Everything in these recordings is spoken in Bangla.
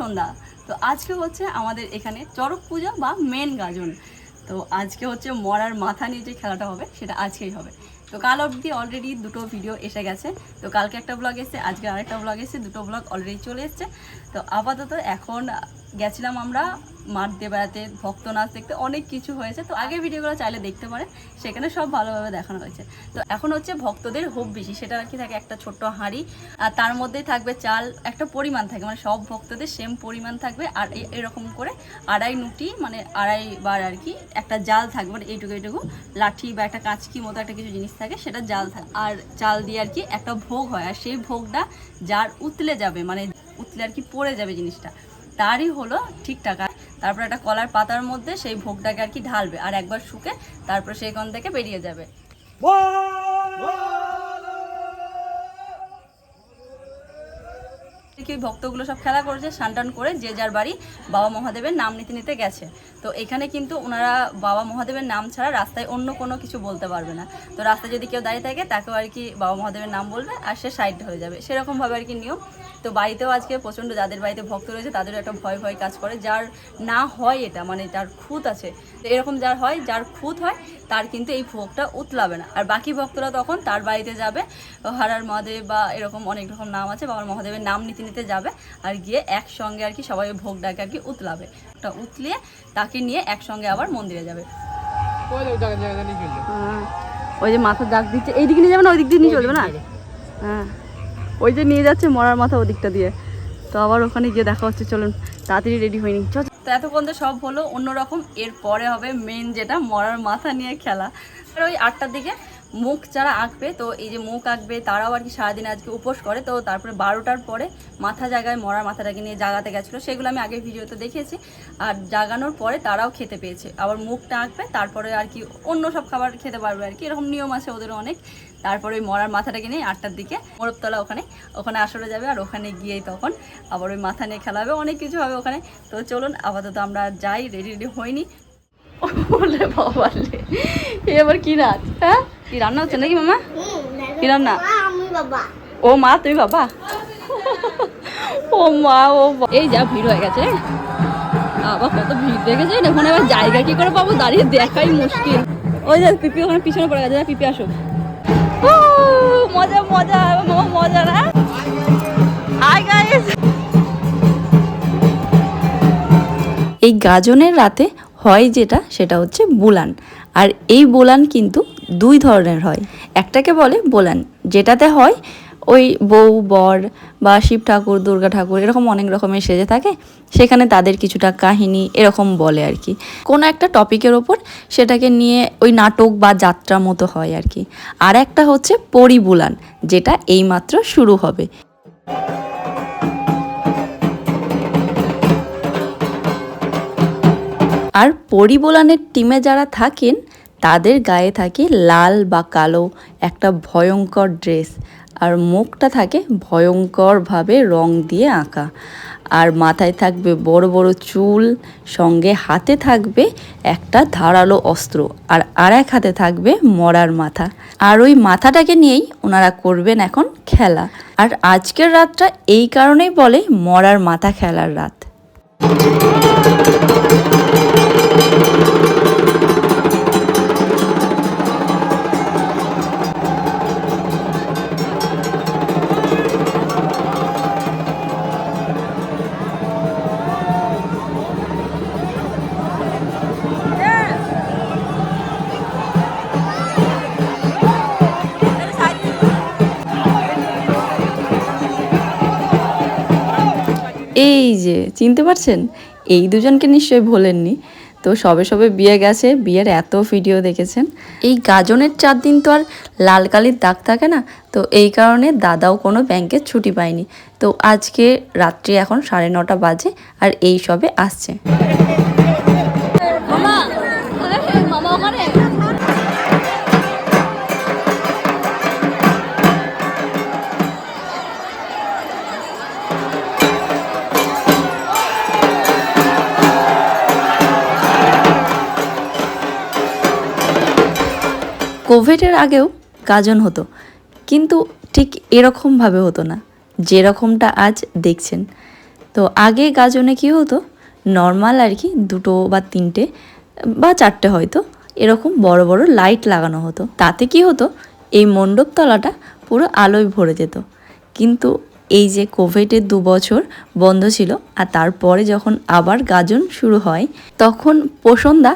সন্ধ্যা। তো আজকে হচ্ছে আমাদের এখানে চরক পূজা বা মেন গাজন। তো আজকে হচ্ছে মরার মাথা নিয়ে যে খেলাটা হবে, সেটা আজকেই হবে। তো কাল অবধি অলরেডি দুটো ভিডিও এসে গেছে। তো কালকে একটা ব্লগ এসেছে, আজকে আরেকটা ব্লগ এসেছে, দুটো ব্লগ অলরেডি চলে এসছে। তো আপাতত এখন গেছিলাম আমরা দিয়ে বেড়াতে ভক্ত নাচ দেখতে, অনেক কিছু হয়েছে। তো আগের ভিডিওগুলো চাইলে দেখতে পারে সেখানে সব ভালোভাবে দেখানো হয়েছে। তো এখন হচ্ছে ভক্তদের হোপ বেশি, সেটা আর কি থাকে, একটা ছোট্ট হাঁড়ি, আর তার মধ্যেই থাকবে চাল, একটা পরিমাণ থাকে মানে সব ভক্তদের সেম পরিমাণ থাকবে, আর এরকম করে আড়াই নুটি মানে আড়াই বার আর কি, একটা জাল থাকবে মানে এইটুকু এইটুকু, লাঠি বা একটা কাঁচকি মতো একটা কিছু জিনিস থাকে, সেটা জাল থাকে আর চাল দিয়ে আর কি একটা ভোগ হয়, আর সেই ভোগটা যার উতলে যাবে মানে উতলে আর কি পড়ে যাবে জিনিসটা। তারই হলো ঠিকঠাক। আর তারপর একটা কলার পাতার মধ্যে সেই ভোগটাকে আর কি ঢালবে, আর একবার শুকে তারপর সেইখান থেকে বেরিয়ে যাবে। কি ওই ভক্তগুলো সব খেলা করেছে টান করে যে যার বাড়ি বাবা মহাদেবের নাম নিতে নিতে গেছে। তো এখানে কিন্তু ওনারা বাবা মহাদেবের নাম ছাড়া রাস্তায় অন্য কোনো কিছু বলতে পারবে না। তো রাস্তায় যদি কেউ দাঁড়িয়ে থাকে, তাকেও আর কি বাবা মহাদেবের নাম বলবে আর সে সাইড হয়ে যাবে। সেরকমভাবে আর কি নিয়ম। তো বাড়িতেও আজকে প্রচণ্ড যাদের বাড়িতে ভক্ত রয়েছে, তাদেরও একটা ভয় ভয় কাজ করে। যার না হয় এটা মানে যার খুঁত আছে, তো এরকম যার হয়, যার খুঁত হয়, তার কিন্তু এই ভোগটা উতলাবে না। আর বাকি ভক্তরা তখন তার বাড়িতে যাবে। হারার মহাদেব বা এরকম অনেক রকম নাম আছে বাবার মহাদেবের নাম নিতে নিতে যাবে আর গিয়ে একসঙ্গে আর কি সবাই ভোগ ডাকে আর কি উতলাবে। ওটা উতলিয়ে তাকে নিয়ে একসঙ্গে আবার মন্দিরে যাবে। ওই যে মাথা দাগ দিচ্ছে এই দিকে নিয়ে যাবে না ওই দিক দিয়ে নিয়ে চলবে না? হ্যাঁ ওই যে নিয়ে যাচ্ছে মরার মাথা ওদিকটা দিয়ে। তো আবার ওখানে গিয়ে দেখা হচ্ছে চলুন তাড়াতাড়ি রেডি হয়নি চল। তো এতক্ষণ তো সব হলো অন্যরকম এরপরে হবে মেন যেটা মরার মাথা নিয়ে খেলা। আর ওই আটটার দিকে মুখ যারা আঁকবে, তো এই যে মুখ আঁকবে, তারাও আর কি সারাদিন আজকে উপোস করে। তো তারপরে বারোটার পরে মাথা জায়গায় মরার মাথাটাকে নিয়ে জাগাতে গেছিল। সেগুলো আমি আগের ভিডিওতে দেখিয়েছি আর জাগানোর পরে তারাও খেতে পেয়েছে। আবার মুখটা আঁকবে, তারপরে আর কি অন্য সব খাবার খেতে পারবে আর কি। এরকম নিয়ম আছে ওদেরও অনেক। তারপরে ওই মরার মাথাটাকে নিয়ে আটটার দিকে মোরবতলা ওখানে ওখানে আসরে যাবে আর ওখানে গিয়েই তখন আবার ওই মাথা নিয়ে খেলা হবে। অনেক কিছু হবে ওখানে। তো চলুন, আপাতত আমরা যাই, রেডি রেডি হইনি। বলে বাবা রে এবার কি রাত হ্যাঁ? কি রান্না হচ্ছে নাকি মামা? কি রান্না? ও মা তুমি বাবা? ও মা ও এই যা ভিড় হয়ে গেছে। আবার কত ভিড় দেখেছে? এখন এবার জায়গা কি করে পাবো? দাঁড়িয়ে দেখাই মুশকিল। ওই যে পিপি ওখানে পিছনে পড়ে গেছে পিপি আসুক। উ, মজা মজা। মামা মজা না? হাই গাইস এই গাজনের রাতে হয় যেটা সেটা হচ্ছে বোলান। আর এই বোলান কিন্তু দুই ধরনের হয়। একটাকে বলে বোলান, যেটাতে হয় ওই বউ, বর বা শিব ঠাকুর, দুর্গা ঠাকুর এরকম অনেক রকমের সেজে থাকে। সেখানে তাদের কিছুটা কাহিনী এরকম বলে আর কি। কোনো একটা টপিকের ওপর সেটাকে নিয়ে ওই নাটক বা যাত্রা মতো হয় আর কি। আর একটা হচ্ছে পরিবুলান, যেটা এইমাত্র শুরু হবে। আর পরিবোলানের টিমে যারা থাকেন তাদের গায়ে থাকে লাল বা কালো, একটা ভয়ঙ্কর ড্রেস। আর মুখটা থাকে ভয়ঙ্করভাবে রং দিয়ে আঁকা। আর মাথায় থাকবে বড় বড় চুল, সঙ্গে হাতে থাকবে একটা ধারালো অস্ত্র, আর আর এক হাতে থাকবে মরার মাথা। আর ওই মাথাটাকে নিয়েই ওনারা করবেন এখন খেলা। আর আজকের রাতটা এই কারণেই বলে মরার মাথা খেলার রাত। যে চিনতে পারছেন? এই দুজনকে নিশ্চয়ই ভোলেননি। তো সবে সবে বিয়ে গেছে, বিয়ের এত ভিডিও দেখেছেন। এই গাজনের চার দিন তো আর লাল কালির দাগ থাকে না? তো এই কারণে দাদাও কোনো ব্যাংকে ছুটি পায়নি। তো আজকে রাত্রি এখন সাড়ে নটা বাজে আর এই সবে আসছে। কোভিডের আগেও গাজন হতো, কিন্তু ঠিক এরকমভাবে হতো না, যেরকমটা আজ দেখছেন। তো আগে গাজনে কি হতো, নর্মাল আর কি দুটো বা তিনটে বা চারটে হয়তো, এরকম বড় বড় লাইট লাগানো হতো। তাতে কি হতো, এই মণ্ডপতলাটা পুরো আলোয় ভরে যেত। কিন্তু এই যে কোভিডের দু বছর বন্ধ ছিল আর তারপরে যখন আবার গাজন শুরু হয়, তখন পোষণদা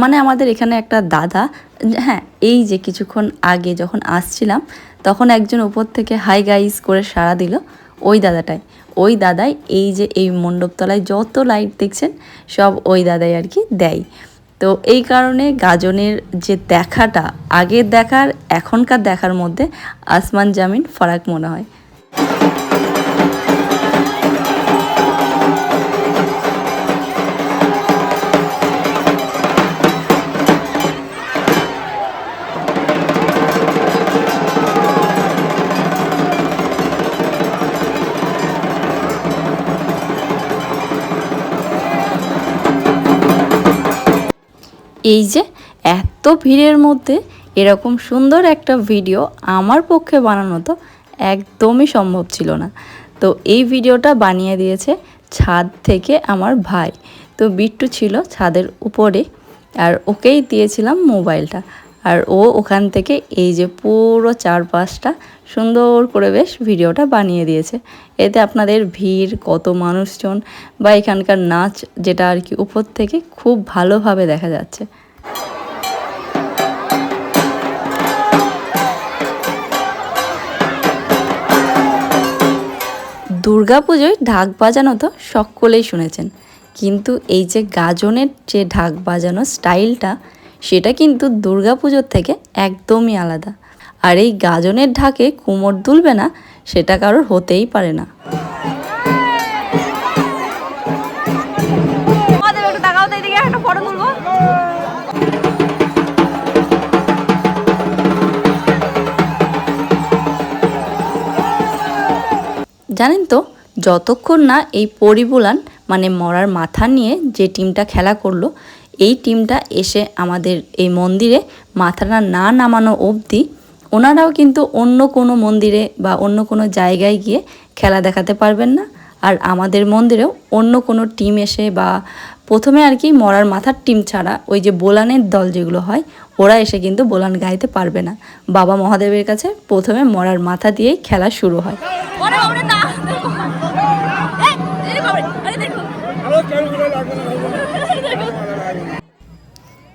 মানে আমাদের এখানে একটা দাদা হ্যাঁ এই যে কিছুক্ষণ আগে যখন আসছিলাম, তখন একজন উপর থেকে, হাই গাইস করে সাড়া দিল ওই দাদাটাই। ওই দাদাই এই যে এই মণ্ডপতলায় যত লাইট দেখছেন, সব ওই দাদাই আর কি দেয়। তো এই কারণে গাজনের যে দেখাটা, আগের দেখার, এখনকার দেখার মধ্যে আসমান জামিন ফারাক মনে হয়। এই যে এত ভিড়ের মধ্যে এরকম সুন্দর একটা ভিডিও আমার পক্ষে বানানো তো একদমই সম্ভব ছিল না। তো এই ভিডিওটা বানিয়ে দিয়েছে ছাদ থেকে আমার ভাই। তো বিট্টু ছিল ছাদের উপরে আর ওকেই দিয়েছিলাম মোবাইলটা। আর ও ওখান থেকে এই যে পুরো চারপাশটা সুন্দর করে বেশ ভিডিওটা বানিয়ে দিয়েছে। এতে আপনাদের ভিড়, কত মানুষজন বা এখানকার নাচ যেটা আর কি উপর থেকে খুব ভালোভাবে দেখা যাচ্ছে। দুর্গাপুজোয় ঢাক বাজানো তো সকলেই শুনেছেন। কিন্তু এই যে গাজনের যে ঢাক বাজানো স্টাইলটা সেটা কিন্তু দুর্গাপুজোর থেকে একদমই আলাদা। আর এই গাজনের ঢাকে কুমোর দুলবে না সেটা কারোর হতেই পারে না। জানেন তো যতক্ষণ না এই পরিবুলান মানে মরার মাথা নিয়ে যে টিমটা খেলা করল এই টিমটা এসে আমাদের এই মন্দিরে মাথাটা না নামানো অবধি ওনারাও কিন্তু অন্য কোনো মন্দিরে বা অন্য কোনো জায়গায় গিয়ে খেলা দেখাতে পারবেন না। আর আমাদের মন্দিরেও অন্য কোনো টিম এসে বা প্রথমে আর কি মরার মাথার টিম ছাড়া ওই যে বোলানের দল যেগুলো হয় ওরা এসে কিন্তু বোলান গাইতে পারবে না। বাবা মহাদেবের কাছে প্রথমে মরার মাথা দিয়েই খেলা শুরু হয়। আরে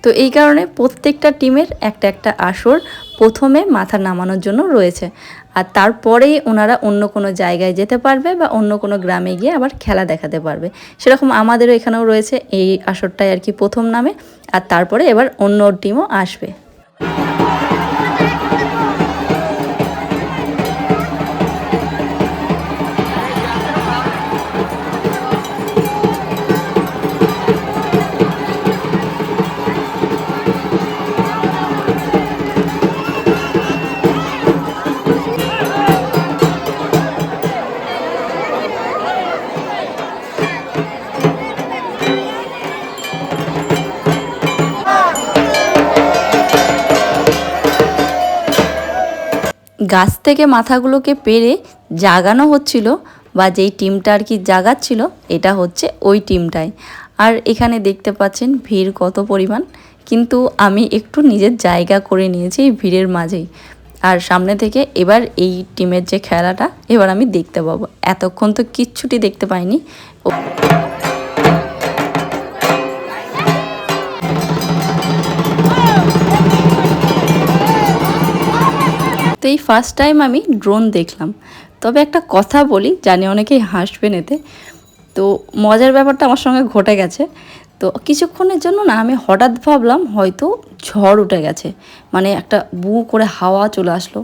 তো এই কারণে প্রত্যেকটা টিমের একটা একটা আসর প্রথমে মাথা নামানোর জন্য রয়েছে। আর তারপরেই ওনারা অন্য কোনো জায়গায় যেতে পারবে বা অন্য কোনো গ্রামে গিয়ে আবার খেলা দেখাতে পারবে। সেরকম আমাদেরও এখানেও রয়েছে এই আসরটাই আর কি প্রথম নামে। আর তারপরে এবার অন্য টিমও আসবে। গাছ থেকে মাথাগুলোকে পেরে জাগানো হচ্ছিল বা যেই টিমটা আর কি জাগাচ্ছিল, এটা হচ্ছে ওই টিমটাই। আর এখানে দেখতে পাচ্ছেন ভিড় কত পরিমাণ, কিন্তু আমি একটু নিজের জায়গা করে নিয়েছি এই ভিড়ের মাঝেই। আর সামনে থেকে এবার এই টিমের যে খেলাটা, এবার আমি দেখতে পাবো। এতক্ষণ তো কিচ্ছুটি দেখতে পাইনি। এই ফার্স্ট টাইম আমি ড্রোন দেখলাম। তবে একটা কথা বলি, জানি অনেকেই হাসবেন এতে তো মজার ব্যাপারটা আমার সঙ্গে ঘটে গেছে। তো কিছুক্ষণের জন্য না আমি হঠাৎ ভাবলাম, হয়তো ঝড় উঠে গেছে। মানে একটা বু করে হাওয়া চলে আসলো।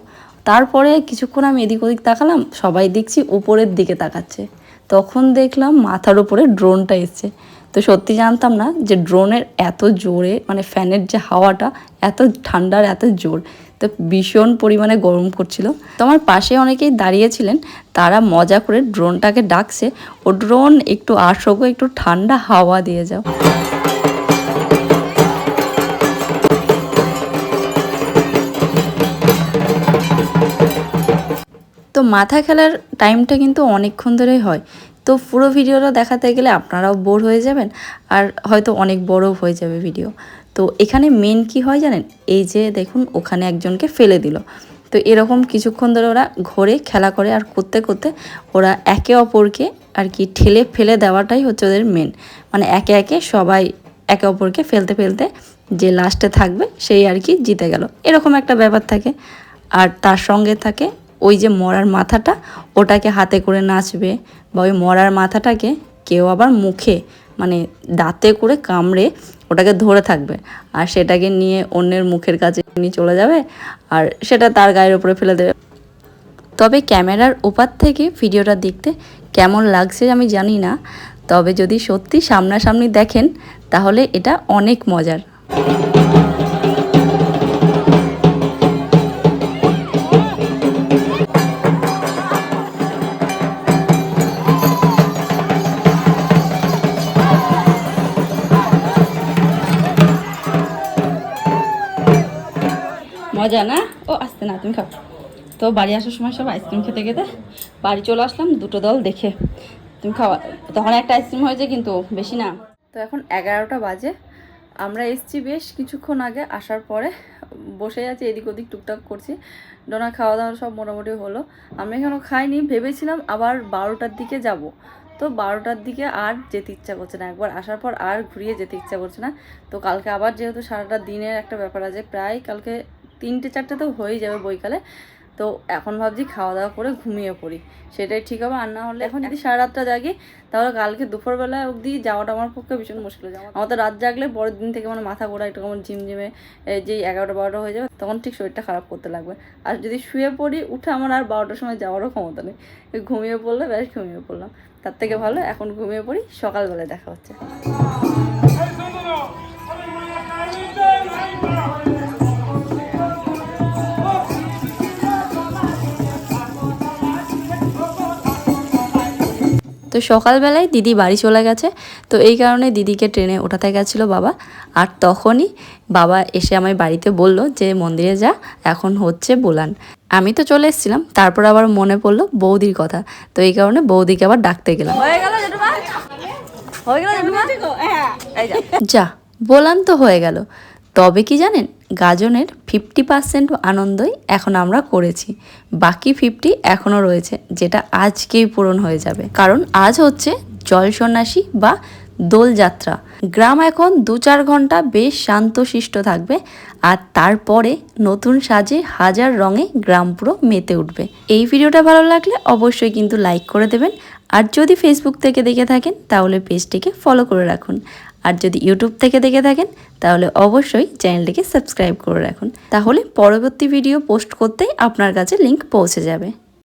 তারপরে কিছুক্ষণ আমি এদিক ওদিক তাকালাম, সবাই দেখছি উপরের দিকে তাকাচ্ছে। তখন দেখলাম মাথার উপরে ড্রোনটা এসছে। তো সত্যি জানতাম না যে ড্রোনের এত জোরে মানে ফ্যানের যে হাওয়াটা, এত ঠান্ডার, এত জোর। তো ভীষণ পরিমাণে গরম করছিল। তো আমার পাশে অনেকেই দাঁড়িয়েছিলেন তারা মজা করে ড্রোনটাকে ডাকছে, ও ড্রোন, একটু আসো একটু ঠান্ডা হাওয়া দিয়ে যাও। তো মাথা খেলার টাইমটা কিন্তু অনেকক্ষণ ধরেই হয়। তো পুরো ভিডিওটা দেখাতে গেলে আপনারাও বোর হয়ে যাবেন, আর হয়তো অনেক বড়ও হয়ে যাবে ভিডিও তো এখানে মেন কি হয় জানেন? এই যে দেখুন, ওখানে একজনকে ফেলে দিল। তো এরকম কিছুক্ষণ ধরে ওরা ঘোরে, খেলা করে আর করতে করতে ওরা একে অপরকে আর কি ঠেলে ফেলে দেওয়াটাই হচ্ছে ওদের মেন মানে একে একে সবাই একে অপরকে ফেলতে ফেলতে যে লাস্টে থাকবে, সেই আর কি জিতে গেল। এরকম একটা ব্যাপার থাকে। আর তার সঙ্গে থাকে ওই যে মরার মাথাটা, ওটাকে হাতে করে নাচবে বা ওই মরার মাথাটাকে কেউ আবার মুখে মানে দাঁতে করে কামড়ে ওটাকে ধরে থাকবে। আর সেটাকে নিয়ে অন্যের মুখের কাছে নিয়ে চলে যাবে আর সেটা তার গায়ের উপরে ফেলে দেবে। তবে ক্যামেরার ওপার থেকে ভিডিওটা দেখতে কেমন লাগছে আমি জানি না। তবে যদি সত্যি সামনাসামনি দেখেন, তাহলে এটা অনেক মজার। মজা না? ও, আসতে না, তুমি খাও। তো বাড়ি আসার সময় সব আইসক্রিম খেতে খেতে বাড়ি চলে আসলাম দুটো দল দেখে। তুমি খাওয়া তখন একটা আইসক্রিম হয়েছে কিন্তু বেশি না। তো এখন এগারোটা বাজে। আমরা এসছি বেশ কিছুক্ষণ আগে, আসার পরে বসে আছি, এদিক ওদিক টুকটাক করছি। ডোনা খাওয়া দাওয়া সব মোটামুটি হলো। আমি এখনও খাইনি, ভেবেছিলাম আবার বারোটার দিকে যাব। তো বারোটার দিকে আর যেতে ইচ্ছা করছে না। একবার আসার পর আর ঘুরিয়ে যেতে ইচ্ছা করছে না। তো কালকে আবার যেহেতু সারাটা দিনের একটা ব্যাপার আছে, প্রায় কালকে তিনটে চারটে তো হয়েই যাবে বইকালে তো এখন ভাবছি খাওয়া দাওয়া করে ঘুমিয়ে পড়ি। সেটাই ঠিক হবে, আর না হলে এখন যদি সারা রাতটা জাগি, তাহলে কালকে দুপুরবেলা অবধি যাওয়াটা আমার পক্ষে ভীষণ মুশকিল হয়ে যাবে। আমার তো রাত জাগলে পরের দিন থেকে মানে মাথা ঘোরা, একটু কেমন ঝিমঝিমে যেই এগারোটা, বারোটা হয়ে যাবে, তখন ঠিক শরীরটা খারাপ করতে লাগবে। আর যদি শুয়ে পড়ি, উঠে আমার আর বারোটার সময় যাওয়ারও ক্ষমতা নেই। ঘুমিয়ে পড়লে ব্যাস, ঘুমিয়ে পড়লাম। তার থেকে ভালো, এখন ঘুমিয়ে পড়ি, সকালবেলায় দেখা হচ্ছে। তো সকালবেলায় দিদি বাড়ি চলে গেছে। তো এই কারণে দিদিকে ট্রেনে ওঠাতে গেছিল বাবা। আর তখনই বাবা এসে আমার বাড়িতে বলল যে মন্দিরে যা এখন হচ্ছে বোলান। আমি তো চলে এসেছিলাম। তারপর আবার মনে পড়ল বৌদির কথা। তো এই কারণে বৌদিকে আবার ডাকতে গেলাম। যা বলান তো হয়ে গেল। তবে কি জানেন গাজনের ফিফটি পার্সেন্ট আনন্দই এখন আমরা করেছি। বাকি ফিফটি এখনও রয়েছে, যেটা আজকেই পূরণ হয়ে যাবে। কারণ আজ হচ্ছে জল সন্ন্যাসী বা দোলযাত্রা গ্রাম এখন দু চার ঘণ্টা বেশ শান্তশিষ্ট থাকবে, আর তারপরে নতুন সাজে হাজার রঙে গ্রাম পুরো মেতে উঠবে। এই ভিডিওটা ভালো লাগলে অবশ্যই কিন্তু লাইক করে দেবেন, আর যদি ফেসবুক থেকে দেখে থাকেন, তাহলে পেজটিকে ফলো করে রাখুন। আর যদি ইউটিউব থেকে দেখে থাকেন, তাহলে অবশ্যই চ্যানেলটিকে সাবস্ক্রাইব করে রাখুন। তাহলে পরবর্তী ভিডিও পোস্ট করতেই আপনার কাছে লিংক পৌঁছে যাবে।